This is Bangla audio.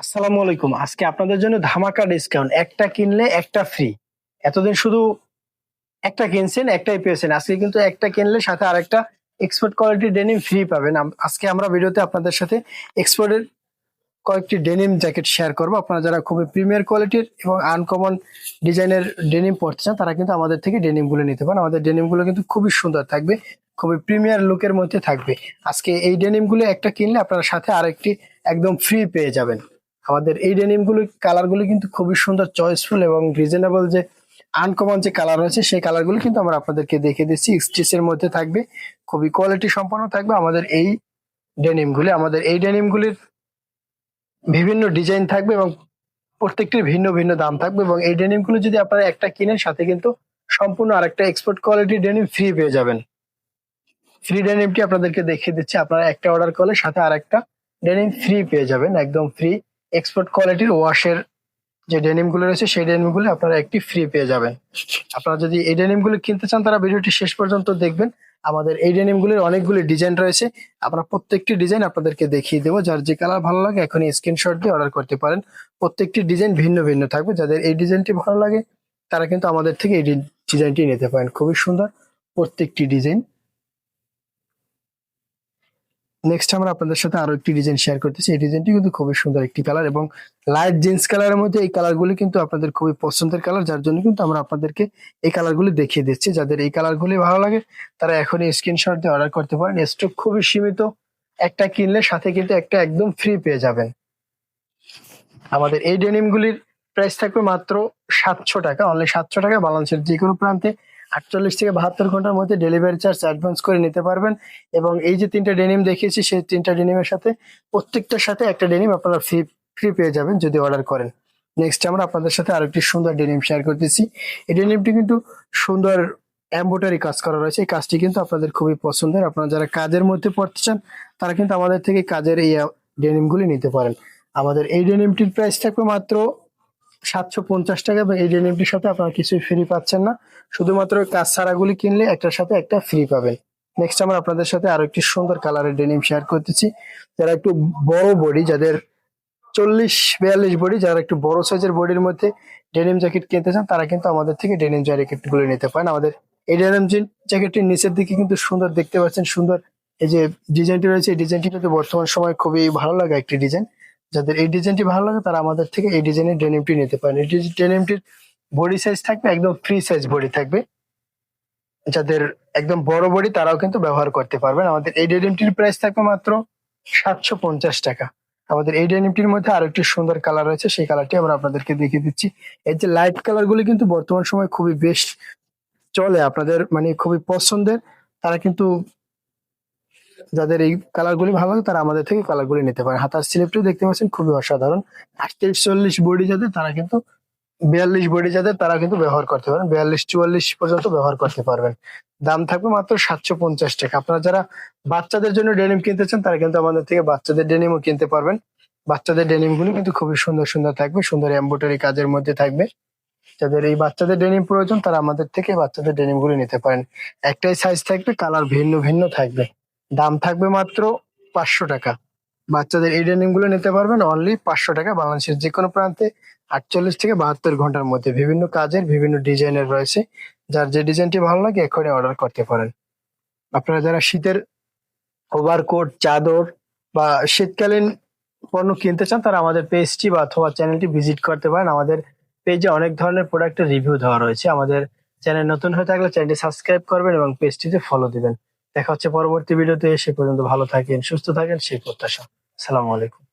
আসসালামু আলাইকুম। আজকে আপনাদের জন্য ধামাকা ডিসকাউন্ট একটা কিনলে একটা ফ্রি এতদিন শুধু একটা কিনছেন, একটাই পেয়েছেন। আজকে কিন্তু একটা কিনলে সাথে আরেকটা এক্সপোর্ট কোয়ালিটির ডেনিম ফ্রি পাবেন। আজকে আমরা ভিডিওতে আপনাদের সাথে এক্সপোর্টের কয়েকটি ডেনিম জ্যাকেট শেয়ার করব। আপনারা যারা খুবই প্রিমিয়ার কোয়ালিটির এবং আনকমন ডিজাইনের ডেনিম পড়তে চান, তারা কিন্তু আমাদের থেকে ডেনিমগুলো নিতে পারেন। আমাদের ডেনিমগুলো কিন্তু খুবই সুন্দর থাকবে, খুবই প্রিমিয়ার লুকের মধ্যে থাকবে। আজকে এই ডেনিমগুলো একটা কিনলে আপনারা সাথে আরেকটি একদম ফ্রি পেয়ে যাবেন। আমাদের এই ডেনিমগুলো, কালারগুলো কিন্তু খুবই সুন্দর চয়েসফুল এবং রিজনেবল যে আনকমন যে কালার রয়েছে, সেই কালারগুলো কিন্তু আমরা আপনাদেরকে দেখে দিচ্ছি। স্টিচের মধ্যে থাকবে, খুবই কোয়ালিটি সম্পন্ন থাকবে আমাদের এই ডেনিমগুলি। আমাদের এই ডেনিমগুলির বিভিন্ন ডিজাইন থাকবে এবং প্রত্যেকটির ভিন্ন ভিন্ন দাম থাকবে এবং এই ডেনিমগুলো যদি আপনারা একটা কিনেন, সাথে কিন্তু সম্পূর্ণ আরেকটা এক্সপোর্ট কোয়ালিটি ডেনিম ফ্রি পেয়ে যাবেন। ফ্রি ডেনিমটি আপনাদেরকে দেখিয়ে দিচ্ছি, আপনারা একটা অর্ডার করলে সাথে আরেকটা ডেনিম ফ্রি পেয়ে যাবেন, একদম ফ্রি এক্সপোর্ট কোয়ালিটির ওয়াশের যে ডেনিমগুলো রয়েছে, সেই ডেনিমগুলো আপনারা একটি ফ্রি পেয়ে যাবেন। আপনারা যদি এই ডেনিমগুলো কিনতে চান, তারা ভিডিওটি শেষ পর্যন্ত দেখবেন। আমাদের এই ডেনিম গুলির অনেকগুলি ডিজাইন রয়েছে। আমরা প্রত্যেকটি ডিজাইন আপনাদেরকে দেখিয়ে দেবো। যার যে কালার ভালো লাগে, এখনই স্ক্রিনশট দিয়ে অর্ডার করতে পারেন। প্রত্যেকটি ডিজাইন ভিন্ন ভিন্ন থাকবে। যাদের এই ডিজাইনটি ভালো লাগে, তারা কিন্তু আমাদের থেকে এই ডিজাইনটি নিতে পারেন। খুবই সুন্দর প্রত্যেকটি ডিজাইন। নেক্সট আমরা আপনাদের সাথে আরও একটি ডিজাইন শেয়ার করতেছি। এই ডিজাইনটি কিন্তু খুবই সুন্দর একটি কালার এবং লাইট জিন্স কালারের মধ্যে এই কালারগুলি কিন্তু আপনাদের খুবই পছন্দের কালার যার জন্য কিন্তু আমরা আপনাদেরকে এই কালারগুলি দেখিয়ে দিচ্ছি। যাদের এই কালারগুলি ভালো লাগে, তারা এখনই স্ক্রিনশট দিয়ে অর্ডার করতে পারেন। স্টক খুবই সীমিত। একটা কিনলে সাথে কিন্তু একটা একদম ফ্রি পেয়ে যাবেন। আমাদের এই ডেনিমগুলির প্রাইস থাকবে মাত্র সাতশো টাকা। অনলি সাতশো টাকা। বালান্সের যে কোনো প্রান্তে আটচল্লিশ থেকে বাহাত্তর ঘণ্টার মধ্যে ডেলিভারি চার্জ অ্যাডভান্স করে নিতে পারবেন। এবং এই যে তিনটা ডেনিম দেখিয়েছি, সেই তিনটা ডেনিমের সাথে প্রত্যেকটার সাথে একটা ডেনিম আপনারা ফ্রি ফ্রি পেয়ে যাবেন যদি অর্ডার করেন। নেক্সট আমরা আপনাদের সাথে আরেকটি সুন্দর ডেনিম শেয়ার করতেছি। এই ডেনিমটি কিন্তু সুন্দর এম্বোটারি কাজ করা রয়েছে। এই কাজটি কিন্তু আপনাদের খুবই পছন্দের। আপনারা যারা কাজের মধ্যে পড়তে চান, তারা কিন্তু আমাদের থেকে কাজের এই ডেনিমগুলি নিতে পারেন। আমাদের এই ডেনিমটির প্রাইস থাকবে মাত্র সাতশো পঞ্চাশ টাকা এবং এই ডেনিমটির সাথে আপনারা কিছুই ফ্রি পাচ্ছেন না। শুধুমাত্র কাজ ছাড়াগুলি কিনলে একটার সাথে একটা ফ্রি পাবেন। নেক্সট আমরা আপনাদের সাথে আরও একটি সুন্দর কালারের ডেনিম শেয়ার করতেছি। যারা একটু বড় বডি যাদের চল্লিশ, বিয়াল্লিশ বডি যারা একটু বড় সাইজের বডির মধ্যে ডেনিম জ্যাকেট কিনতে চান, তারা কিন্তু আমাদের থেকে ডেনিম জ্যাকেটগুলো নিতে পারেন। আমাদের এই ডেনিম জ্যাকেটটির নিচের দিকে কিন্তু সুন্দর দেখতে পাচ্ছেন, সুন্দর এই যে ডিজাইনটি রয়েছে, এই ডিজাইনটি কিন্তু বর্তমান সময় খুবই ভালো লাগা একটি ডিজাইন যাদের এই ডিজাইনটি ভালো লাগে, তারা আমাদের থেকে এই ডিজাইনের ডেনিমটি নিতে পারেন। এই ডেনিমটির বডি সাইজ থাকবে, একদম ফ্রি সাইজ বডি থাকবে। যাদের একদম বড় বডি তারাও কিন্তু ব্যবহার করতে পারবেন। আমাদের এই ডেনিমটির প্রাইস থাকবে মাত্র সাতশো পঞ্চাশ টাকা। আমাদের এই ডেনিমটির মধ্যে আরও একটি সুন্দর কালার রয়েছে, সেই কালারটি আমরা আপনাদেরকে দেখিয়ে দিচ্ছি। এই যে লাইট কালারগুলি কিন্তু বর্তমান সময় খুবই বেশ চলে, আপনাদের মানে খুবই পছন্দের। তারা কিন্তু যাদের এই কালার গুলি ভালো লাগে, তারা আমাদের থেকে কালার গুলি নিতে পারে। হাতার স্লিপটি দেখতে পাচ্ছেন, খুবই অসাধারণ। আটত্রিশ চল্লিশ বডি যাদের, তারা কিন্তু বিয়াল্লিশ বডি যাদের, তারা কিন্তু ব্যবহার করতে পারেন বিয়াল্লিশ চুয়াল্লিশ পর্যন্ত ব্যবহার করতে পারবেন। দাম থাকবে মাত্র সাতশো পঞ্চাশ টাকা। আপনারা যারা বাচ্চাদের জন্য ডেনিম কিনতে চান, তারা কিন্তু আমাদের থেকে বাচ্চাদের ডেনিমও কিনতে পারবেন। বাচ্চাদের ডেনিমগুলো কিন্তু খুবই সুন্দর সুন্দর থাকবে, সুন্দর এম্বোটারি কাজের মধ্যে থাকবে। যাদের এই বাচ্চাদের ডেনিম প্রয়োজন, তারা আমাদের থেকে বাচ্চাদের ডেনিমগুলো নিতে পারেন। একটাই সাইজ থাকবে কালার ভিন্ন ভিন্ন থাকবে। দাম থাকবে মাত্র পাঁচশো টাকা। বাচ্চাদের এই গুলো নিতে পারবেন অনলি পাঁচশো টাকা বাংলাদেশের যে কোনো প্রান্তে আটচল্লিশ থেকে বাহাত্তর ঘণ্টার মধ্যে। বিভিন্ন কাজের, বিভিন্ন ডিজাইনের রয়েছে। যার যে ডিজাইনটি ভালো লাগে এখনই অর্ডার করতে পারেন। আপনারা যারা শীতের ওভারকোট চাদর বা শীতকালীন পণ্য কিনতে চান, তারা আমাদের পেজটি বা অথবা চ্যানেলটি ভিজিট করতে পারেন। আমাদের পেজে অনেক ধরনের প্রোডাক্টের রিভিউ দেওয়া রয়েছে। আমাদের চ্যানেল নতুন হয়ে থাকলে চ্যানেলটি সাবস্ক্রাইব করবেন এবং পেজটিতে ফলো দিবেন। দেখা হচ্ছে পরবর্তী ভিডিওতে সে পর্যন্ত ভালো থাকেন সুস্থ থাকেন সেই প্রত্যাশা। সালামু আলাইকুম।